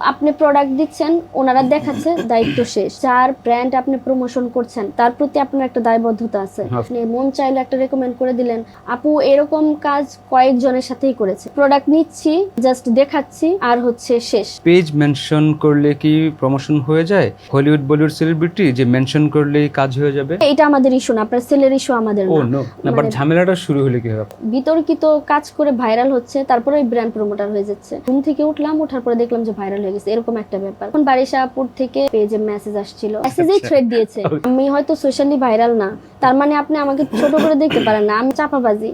আপনি প্রোডাক্ট দিচ্ছেন ওনারা দেখাচ্ছে দায়িত্ব শেষ। যার ব্র্যান্ড আপনি প্রমোশন করছেন তার প্রতি আপনার একটা দায়বদ্ধতা আছে। হ্যাঁ। আপনি মন চাইলে একটা রেকমেন্ড করে দিলেন আপু এরকম কাজ কয়েকজনের সাথেই করেছে। প্রোডাক্ট নিচ্ছি জাস্ট দেখাচ্ছি আর হচ্ছে শেষ। পেজ মেনশন করলে কি প্রমোশন হয়ে যায়? হলিউড বলিউড সেলিব্রিটি যে মেনশন করলেই কাজ হয়ে যাবে? এটা আমাদের ইস্যু না আপনার সেলের ইস্যু আমাদের না। নো না বাট মানে- ঝামেলাটা শুরু হলে কি হবে? বিতর্কিত কাজ করে ভাইরাল হচ্ছে তারপরে ওই ব্র্যান্ড প্রমোটার হয়ে যাচ্ছে। ঘুম থেকে উঠলাম ওঠার পরে দেখলাম যে ভাইরাল হয়ে গেছে এরকম একটা ব্যাপার। এখন বারিশাপুর থেকে পেজে মেসেজ আসছিল মেসেজেই আচ্ছা। থ্রেড দিয়েছে। আমি হয়তো সোশ্যালি ভাইরাল না তার মানে আপনি আমাকে ছোট করে দেখতে পারেন না আমি চাপাবাজি।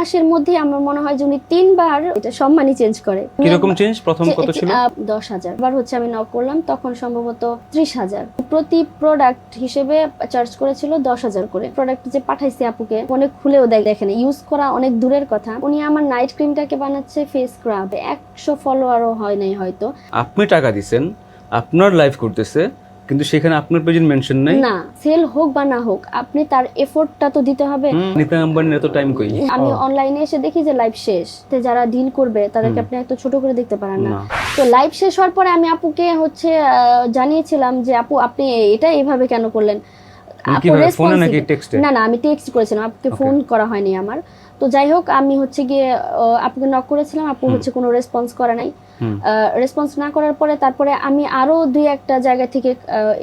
মাসের মধ্যে আমার মনে হয় যে উনি তিনবার এটা সম্মানই চেঞ্জ করে। কীরকম চেঞ্জ প্রথম কত ছিল? দশ হাজার। এবার হচ্ছে আমি নক করলাম তখন সম্ভবত ত্রিশ হাজার। প্রতি প্রোডাক্ট হিসেবে চার্জ করেছিল দশ হাজার করে। প্রোডাক্ট যে পাঠাইছি আপুকে অনেক খুলেও দেখ দেখেন ইউজ করা অনেক দূরের কথা। উনি আমার নাইট ক্রিমটাকে বানাচ্ছে ফেস স্ক্রাব একশো ফলোয়ারও হয় নাই হয়তো। আপনি টাকা দিছেন আপনার লাইভ করতেছে কিন্তু সেখানে আপনার পেজের মেনশন নাই। না সেল হোক বা না হোক আপনি তার এফোর্টটা তো দিতে হবে। নিতা আম্বানির এত টাইম কই? আমি অনলাইনে এসে দেখি যে লাইভ শেষ। তো যারা ডিল করবে তাদেরকে আপনি এত ছোট করে দেখতে পারেন না। তো লাইভ শেষ হওয়ার পরে আমি আপুকে হচ্ছে আহ, জানিয়েছিলাম যে আপু আপনি এটা এইভাবে কেন করলেন? আপু ফোনে নাকি টেক্সটে না না আমি টেক্সট করেছিলাম। আপুকে ফোন করা হয়নি আমার। তো যাই হোক আমি হচ্ছে গিয়ে আহ, আপুকে নক করেছিলাম। আপু হচ্ছে কোনো রেসপন্স করে নাই। রেসপন্স না করার পরে তারপরে আমি আরও দুই একটা জায়গা থেকে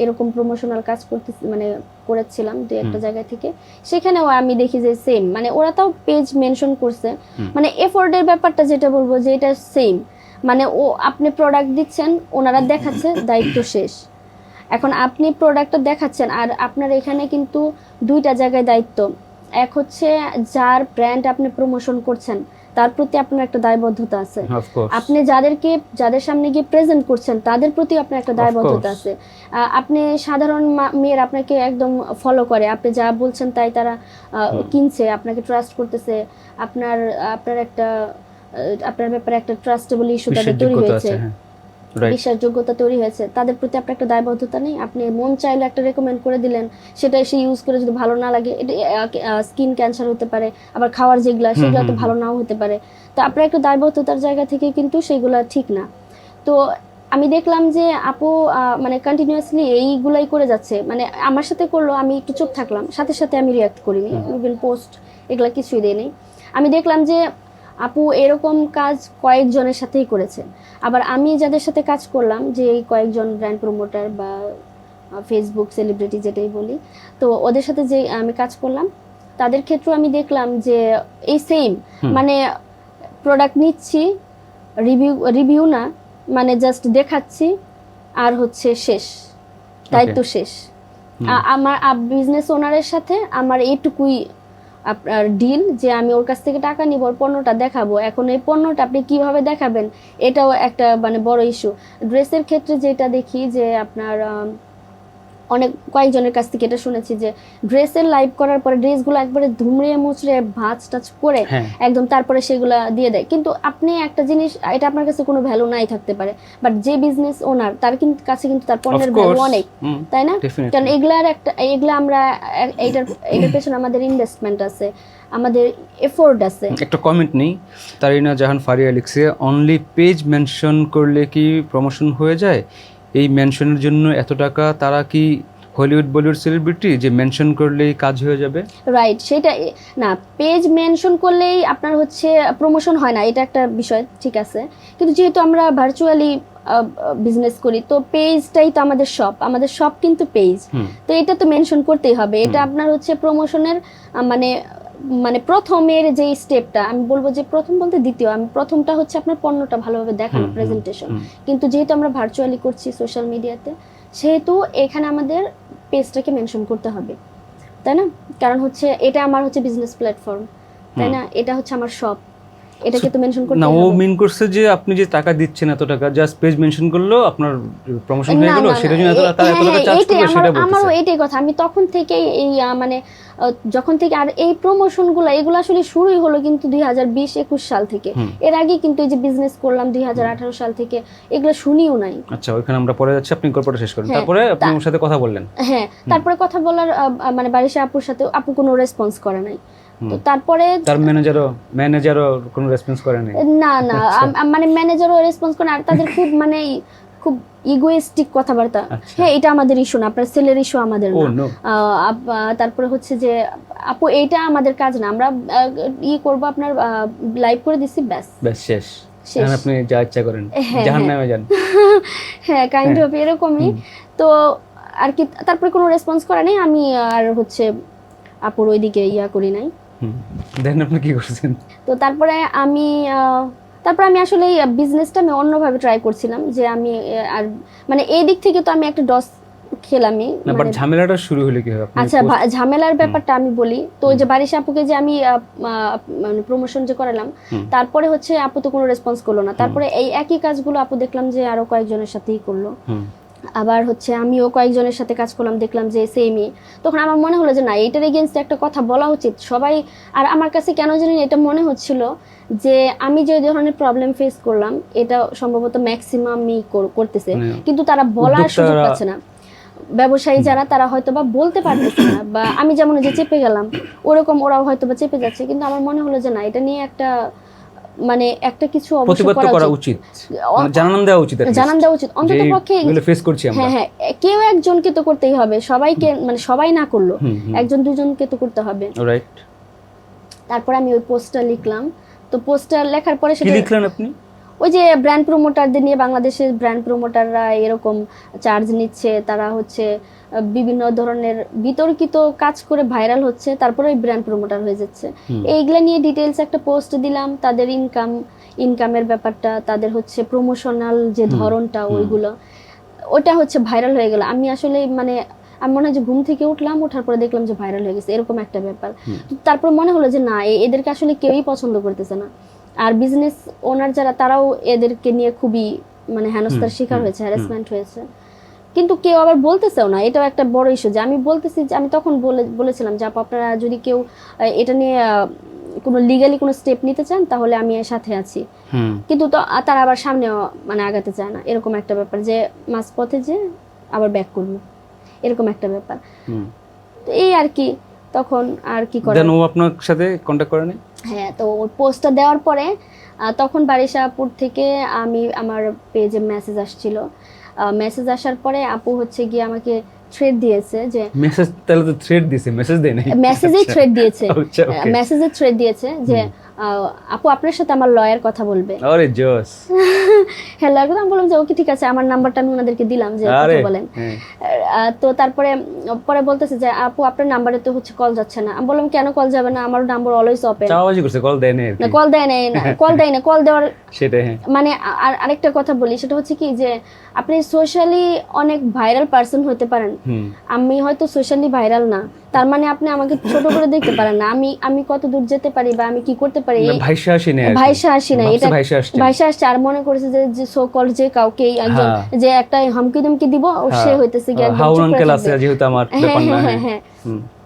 এরকম প্রমোশনাল কাজ করতে মানে করেছিলাম দুই একটা জায়গা থেকে। সেখানেও আমি দেখি যে সেম মানে ওরা তাও পেজ মেনশন করছে। মানে এফোর্ডের ব্যাপারটা যেটা বলব যে এটা সেম মানে ও আপনি প্রোডাক্ট দিচ্ছেন ওনারা দেখাচ্ছে দায়িত্ব শেষ। এখন আপনি প্রোডাক্টটা দেখাচ্ছেন আর আপনার এখানে কিন্তু দুইটা জায়গায় দায়িত্ব। এক হচ্ছে যার ব্র্যান্ড আপনি প্রমোশন করছেন তার প্রতি আপনার একটা দায়বদ্ধতা আছে। আপনি যাদেরকে যাদের সামনে গিয়ে প্রেজেন্ট করছেন তাদের প্রতি আপনার একটা দায়বদ্ধতা আছে। আপনি সাধারণ মেয়ের আপনাকে একদম ফলো করে। আপনি যা বলছেন তাই তারা কিনছে আপনাকে ট্রাস্ট করতেছে। আপনার আপনার একটা আপনার ব্যাপারে একটা ট্রাস্টেবল ইস্যু তাদের তৈরি হয়েছে। হ্যাঁ। বিশ্বাসযোগ্যতা তৈরি হয়েছে তাদের প্রতি আপনার একটা দায়বদ্ধতা নেই আপনি মন চাইলে একটা রেকমেন্ড করে দিলেন সেটা এসে ইউজ করে যদি ভালো না লাগে স্কিন ক্যান্সার হতে পারে আবার খাওয়ার যেগুলা সেগুলো তো ভালো নাও হতে পারে। তো আপনার একটা দায়বদ্ধতার জায়গা থেকে কিন্তু সেগুলো ঠিক না। তো আমি দেখলাম যে আপু মানে কন্টিনিউয়াসলি এইগুলাই করে যাচ্ছে মানে আমার সাথে করল আমি একটু চুপ থাকলাম সাথে সাথে আমি রিয়াক্ট করিনি ইভেন পোস্ট এগুলা কিছুই দেয়নি। আমি দেখলাম যে আপু এরকম কাজ কয়েকজনের সাথেই করেছে। আবার আমি যাদের সাথে কাজ করলাম যে এই কয়েকজন ব্র্যান্ড প্রমোটার বা ফেসবুক সেলিব্রিটি যেটাই বলি তো ওদের সাথে যে আমি কাজ করলাম তাদের ক্ষেত্রেও আমি দেখলাম যে এই সেম মানে প্রোডাক্ট নিচ্ছি রিভিউ রিভিউ না মানে জাস্ট দেখাচ্ছি আর হচ্ছে শেষ দায়িত্ব শেষ। আমার বিজনেস ওনারের সাথে আমার এইটুকুই আপনার ডিল যে আমি ওর কাছ থেকে টাকা নিব, ওর পণ্যটা দেখাবো। এখন এই পণ্যটা আপনি কীভাবে দেখাবেন? এটাও একটা মানে বড় ইস্যু ড্রেসের ক্ষেত্রে যেটা দেখি যে আপনার অনেক কয়েকজনের কাছ থেকে এটা শুনেছি যে ড্রেসের লাইভ করার পরে ড্রেসগুলো একবারে ধুমড়ে মুচড়ে ভাঁজ টাচ করে হ্যাঁ। একদম তারপরে সেগুলা দিয়ে দেয়। কিন্তু আপনি একটা জিনিস এটা আপনার কাছে কোনো ভ্যালু নাই থাকতে পারে। বাট যে বিজনেস ওনার তার কিন্তু কাছে কিন্তু তার পণ্যের ভ্যালু অনেক তাই না? কারণ এগুলার একটা এগুলা আমরা এইটার এটার পেছনে আমাদের ইনভেস্টমেন্ট আছে আমাদের এফোর্ট আছে। একটা কমেন্ট নেই। তারিনা জাহান ফারিয়া লিখছে অনলি পেজ মেনশন করলে কি প্রমোশন হয়ে যায়? এই মেনশনের জন্য এত টাকা তারা কি হলিউড বলিউড সেলিব্রিটি যে মেনশন করলেই কাজ হয়ে যাবে? রাইট সেটা না পেজ মেনশন করলেই আপনার হচ্ছে প্রমোশন হয় না এটা একটা বিষয় ঠিক আছে। কিন্তু যেহেতু আমরা ভার্চুয়ালি বিজনেস করি তো পেজটাই তো আমাদের শপ আমাদের শপ কিন্তু পেজ তো এটা তো মেনশন করতেই হবে এটা আপনার হচ্ছে প্রমোশনের মানে মানে প্রথমের যে স্টেপটা আমি বলব যে প্রথম বলতে দ্বিতীয় আমি প্রথমটা হচ্ছে আপনার পণ্যটা ভালোভাবে দেখানো প্রেজেন্টেশন কিন্তু যেহেতু আমরা ভার্চুয়ালি করছি সোশ্যাল মিডিয়াতে সেহেতু এখানে আমাদের পেজটাকে মেনশন করতে হবে। তাই না? কারণ হচ্ছে এটা আমার হচ্ছে বিজনেস প্ল্যাটফর্ম তাই না? এটা হচ্ছে আমার শপ এটাকে তো মেনশন করতে না ও মিন করছে যে আপনি যে টাকা দিচ্ছেন এত টাকা জাস্ট পেজ মেনশন করল আপনার প্রমোশন হয়ে গেল না, জন্য এত তারা এত হ্যাঁ, টাকা হ্যাঁ, চার্জ করবে আমার- আমারও কথা। আমি তখন এই মানে যখন থেকে আর এই প্রমোশনগুলো এগুলো আসলে শুরুই হলো কিন্তু দুই হাজার বিশ একুশ সাল থেকে। এর আগে কিন্তু এই যে বিজনেস করলাম দুই হাজার আঠারো সাল থেকে এগুলো শুনিও নাই। আচ্ছা ওইখানে আমরা পরে যাচ্ছি আপনি গল্পটা শেষ করেন। হ্যাঁ, তারপরে আপনি ওর সাথে কথা বললেন। হ্যাঁ তারপরে কথা বলার মানে বারিশা আপুর সাথে আপু কোনো রেসপন্স করে নাই। তো তারপরে তার ম্যানেজারও ম্যানেজারও কোনো রেসপন্স করেনি না না আচ্ছা। আম- আম- মানে ম্যানেজারও রেসপন্স করে আর তাদের খুব মানে খুব ইগোয়েস্টিক কথাবার্তা। আচ্ছা। হ্যাঁ এটা আমাদের ইস্যু না আপনার ছেলের ইস্যু আমাদের না। আহ, তারপরে হচ্ছে যে আপু এইটা আমাদের কাজ না। আমরা ই করব আপনার লাইভ করে দিছি ব্যাস। ব্যাস শেষ। আপনি যা ইচ্ছা করেন। হ্যাঁ, হ্যাঁ। নামে যান। হ্যাঁ কাইন্ড হ্যাঁ। অফ এরকমই। তো আর কি তারপরে কোনো রেসপন্স করে নাই? আমি আর হচ্ছে আপুর ওইদিকে ইয়া করি নাই। দেন আপনি কি করছেন? তো তারপরে আমি তারপরে আমি আসলে বিজনেসটা আমি অন্যভাবে ট্রাই করছিলাম যে আমি আর মানে এই দিক থেকে তো আমি একটা ডস খেলামই বাট মানে- ঝামেলাটা শুরু হলো কি আচ্ছা ঝামেলার ব্যাপারটা আমি বলি। তো ওই যে বারিশ আপুকে যে আমি মানে প্রমোশন যে করালাম তারপরে হচ্ছে আপু তো কোনো রেসপন্স করল না। তারপরে এই একই কাজগুলো আপু দেখলাম যে আরও কয়েকজনের সাথেই করল। আবার হচ্ছে আমিও কয়েকজনের সাথে কাজ করলাম দেখলাম যে সেমই তখন আমার মনে হলো যে না এইটার এগেনস্টে একটা কথা বলা উচিত। সবাই আর আমার কাছে কেন জানি এটা মনে হচ্ছিল যে আমি যে ধরনের প্রবলেম ফেস করলাম এটা সম্ভবত ম্যাক্সিমামই করতেছে। মানে কিন্তু তারা বলার সুযোগ পাচ্ছে না। ব্যবসায়ী যারা তারা হয়তো বা বলতে পারতেছে না বা আমি যেমন যে চেপে গেলাম ওরকম ওরাও হয়তো বা চেপে যাচ্ছে। কিন্তু আমার মনে হলো যে না এটা নিয়ে একটা মানে একটা কিছু প্রতিবাদ করা উচিত। মানে জানান দেওয়া উচিত জানান দেওয়া উচিত। অন্তত পক্ষে ফেস করছি আমরা। হ্যাঁ হ্যাঁ কেউ একজনকে তো করতেই হবে। সবাইকে মানে সবাই না করল। একজন দুজনকে তো করতে হবে। রাইট তারপরে আমি ওই পোস্টটা লিখলাম। তো পোস্টার লেখার পরে কি সেটা লিখলেন আপনি? ওই যে ব্র্যান্ড প্রোমোটারদের নিয়ে বাংলাদেশের ব্র্যান্ড প্রোমোটাররা এরকম চার্জ নিচ্ছে তারা হচ্ছে বিভিন্ন ধরনের বিতর্কিত কাজ করে ভাইরাল হচ্ছে তারপরে ওই ব্র্যান্ড প্রোমোটার হয়ে যাচ্ছে। এইগুলা নিয়ে ডিটেলস একটা পোস্ট দিলাম তাদের ইনকাম ইনকামের ব্যাপারটা তাদের হচ্ছে প্রমোশনাল যে ধরনটা ওইগুলো ওটা হচ্ছে ভাইরাল হয়ে গেল। আমি আসলে মানে আমি মনে হয় যে ঘুম থেকে উঠলাম ওঠার পরে দেখলাম যে ভাইরাল হয়ে গেছে এরকম একটা ব্যাপার। তারপর মনে হলো যে না এদেরকে আসলে কেউই পছন্দ করতেছে না। আর বিজনেস ওনার যারা তারাও এদেরকে নিয়ে খুবই মানে হেনস্থার শিকার হয়েছে। হ্যারাসমেন্ট হয়েছে। কিন্তু কেউ আবার বলতেছেও না এটাও একটা বড় ইস্যু যে আমি বলতেছি যে আমি তখন বলে বলেছিলাম যে আপু আপনারা যদি কেউ এটা নিয়ে কোনো লিগালি কোনো স্টেপ নিতে চান তাহলে আমি এর সাথে আছি। কিন্তু তো তারা আবার সামনে মানে আগাতে চায় না। এরকম একটা ব্যাপার যে মাঝপথে যে আবার ব্যাক করব। এরকম একটা ব্যাপার। তো এই আর কি তখন আর কি দেন ও আপনার সাথে কন্ট্যাক্ট করেনি? হ্যাঁ তো ওর পোস্টটা দেওয়ার পরে তখন বারিশাপুর থেকে আমি আমার পেজে মেসেজ আসছিল। মেসেজ আসার পরে আপু হচ্ছে গিয়ে আমাকে থ্রেড দিয়েছে যে মেসেজ তাহলে তো থ্রেড দিয়েছে মেসেজ দেয় মেসেজেই থ্রেড দিয়েছে। আচ্ছা, মেসেজে থ্রেড দিয়েছে যে আপু আপনার সাথে আমার লয়ার কথা বলবে। আরে জোস। হ্যাঁ লয়ার কথা আমি বললাম যে ওকে ঠিক আছে আমার নাম্বারটা আমি ওনাদেরকে দিলাম যে কথা বলেন। হ্যাঁ। তো তারপরে পরে বলতেছে যে আপু আপনার নাম্বারে তো হচ্ছে কল যাচ্ছে না। আমি বললাম কেন কল যাবে না? আমার নাম্বার অলওয়েজ ওপেন চাওয়াবাজি করছে কল দেয় না কল দেয় নাই কল দেয় না কল দেওয়ার সেটাই হ্যাঁ। মানে আর আরেকটা কথা বলি সেটা হচ্ছে কি যে আপনি সোশ্যালি অনেক ভাইরাল পার্সন হতে পারেন। আমি হয়তো সোশ্যালি ভাইরাল না তার মানে আপনি আমাকে ছোট করে দেখতে পারেন না। আমি আমি কত দূর যেতে পারি বা আমি কি করতে পারি? ভাইসা আসি না ভাইসা আসি না এটা ভাইসা আসছে। আর মনে করেছে যে যে সো কল যে কাউকে একজন হ্যাঁ। যে একটা হামকি দুমকি দিব ও সে হইতেছে কি একদম আছে থাকবে। যেহেতু আমার হ্যাঁ ব্যাপার না। হ্যাঁ হ্যাঁ হ্যাঁ হ্যাঁ।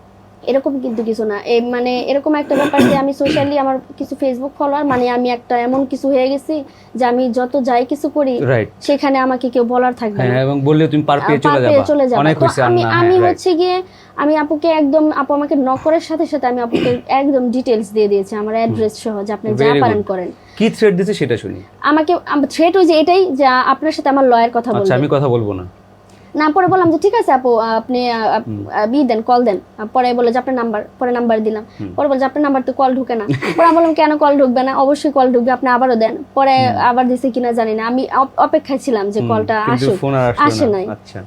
এরকম কিন্তু কিছু না। এই মানে এরকম একটা ব্যাপার যে আমি সোশ্যালি আমার কিছু ফেসবুক ফলোয়ার মানে আমি একটা এমন কিছু হয়ে গেছি যে আমি যত যাই কিছু করি সেখানে আমাকে কেউ বলার থাকবে না। হ্যাঁ এবং বললে তুমি পার পেয়ে চলে যাবা। চলে যাবা। অনেক হইছে আমি আমি হ্যাঁ, হচ্ছে গিয়ে আমি আপুকে একদম আপু আমাকে নক করার সাথে সাথে আমি আপুকে একদম ডিটেলস দিয়ে দিয়েছি আমার অ্যাড্রেস সহ যে আপনি যা. পারেন করেন। কি থ্রেড দিছে সেটা শুনি। আমাকে থ্রেট ওই যে এটাই যে আপনার সাথে আমার লয়ের কথা আচ্ছা আমি কথা বলব না। না পরে বললাম যে ঠিক আছে আপু আপনি ই দেন কল দেন। পরে বলে যে আপনার নাম্বার পরে নাম্বার দিলাম। পরে বলে যে আপনার নাম্বার তো কল ঢুকে না। পরে আমি বললাম কেন কল ঢুকবে না? অবশ্যই কল ঢুকবে আপনি আবারও দেন। পরে আবার দিছে কিনা জানি না। আমি অপ- অপেক্ষায় ছিলাম যে কলটা আসে আসুক। আসে নাই। আচ্ছা।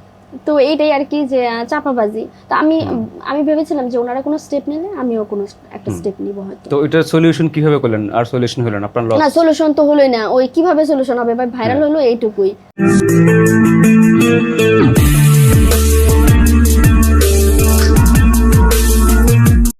তো এইটাই আর কি যে চাপাবাজি। তো আমি আমি ভেবেছিলাম যে ওনারা কোনো স্টেপ নিলে আমিও কোনো একটা স্টেপ নিব হয়তো। তো এটার সলিউশন কীভাবে করলেন? আর সলিউশন হলো না? আপনার লস না সলিউশন তো হলোই না। ওই কীভাবে সলিউশন হবে? ভাই ভাইরাল হলো এইটুকুই।